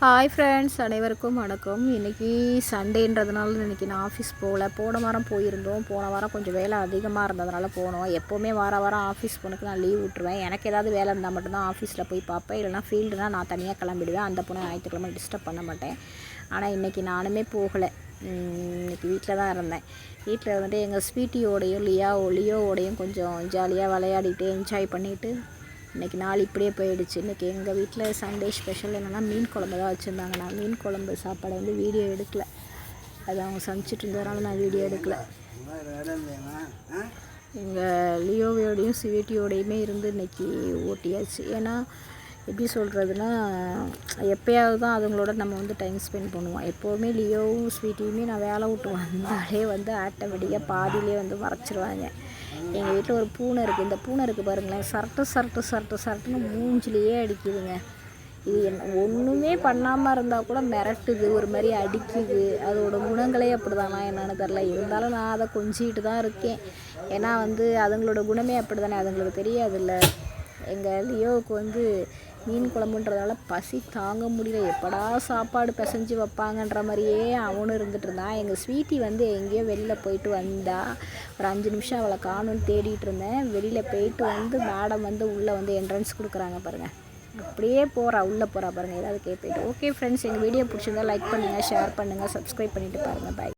Hi friends அனைவருக்கும் வணக்கம். இன்றைக்கி சண்டேன்றதுனால இன்றைக்கி நான் ஆஃபீஸ் போகல. போன வாரம் போயிருந்தோம். போன வாரம் கொஞ்சம் வேலை அதிகமாக இருந்ததுனால போனோம். எப்போவுமே வார வாரம் ஆஃபீஸ் பொண்ணுக்கு நான் லீவ் விட்ருவேன் எனக்கு ஏதாவது வேலை இருந்தால் மட்டும்தான் ஆஃபீஸில் போய் பார்ப்பேன். இல்லைனா ஃபீல்டுனால் நான் தனியாக கிளம்பிடுவேன். அந்த பொண்ணை ஞாயிற்றுக்கிழமை டிஸ்டர்ப் பண்ண மாட்டேன். ஆனால் இன்றைக்கி நானுமே போகலை. இன்றைக்கி வீட்டில் தான் இருந்தேன். வீட்டில் இருந்துட்டு எங்கள் ஸ்வீட்டியோடையும் லியாவோ லியோவோடையும் கொஞ்சம் ஜாலியாக விளையாடிட்டு என்ஜாய் பண்ணிவிட்டு இன்றைக்கி நாள் இப்படியே போயிடுச்சு. இன்றைக்கி எங்கள் வீட்டில் சண்டே ஸ்பெஷல் என்னென்னா மீன் குழம்பு தான் வச்சுருந்தாங்க. நான் மீன் குழம்பு சாப்பாடை வந்து வீடியோ எடுக்கல. அது அவங்க சமைச்சிட்டு இருந்ததுனால நான் வீடியோ எடுக்கல. எங்கள் லியோவையோடையும் ஸ்வீட்டியோடையுமே இருந்து இன்றைக்கி ஓட்டியாச்சு. ஏன்னா எப்படி சொல்கிறதுனா எப்போயாவது தான் அதுங்களோட நம்ம வந்து டைம் ஸ்பெண்ட் பண்ணுவோம். எப்போவுமே லியோவும் ஸ்வீட்டியுமே நான் வேலை விட்டு வந்தாலே வந்து ஆட்டோமேட்டிக்காக பாதியிலே வந்து மறைச்சிருவாங்க. எங்கள் வீட்டில் ஒரு பூனை இருக்குது இந்த பூனை இருக்குது பாருங்களேன். சரட்டு சரட்டு சரட்டு சரட்டுன்னு மூஞ்சிலேயே அடிக்குதுங்க. இது என்ன ஒன்றுமே பண்ணாமல் இருந்தால் கூட மிரட்டுது ஒரு மாதிரி அடிக்குது. அதோட குணங்களே அப்படி தானா என்னென்னு தெரில இருந்தாலும் நான் அதை கொஞ்சிக்கிட்டு தான் இருக்கேன். ஏன்னா வந்து அதுங்களோட குணமே அப்படி தானே அதுங்களுக்கு தெரியாதுல்ல. எங்கள் லியோவுக்கு வந்து மீன் குழம்புன்றதால பசி தாங்க முடியல. எப்படா சாப்பாடு பிசைஞ்சு வைப்பாங்கன்ற மாதிரியே அவனும் இருந்துகிட்டு இருந்தான். எங்கள் ஸ்வீட்டி வந்து எங்கேயோ வெளியில் போயிட்டு வந்தா ஒரு அஞ்சு நிமிஷம் அவளை காணும்னு தேடிட்டு இருந்தேன். வெளியில் போயிட்டு வந்து மேடம் வந்து உள்ளே வந்து என்ட்ரன்ஸ் கொடுக்குறாங்க பாருங்கள் அப்படியே போகிறா உள்ளே போகிறா பாருங்கள் ஏதாவது கேட்பேன் ஓகே ஃப்ரெண்ட்ஸ் எங்கள் வீடியோ பிடிச்சிருந்தா லைக் பண்ணுங்கள் ஷேர் பண்ணுங்கள் சப்ஸ்கிரைப் பண்ணிவிட்டு பாருங்கள் பாய்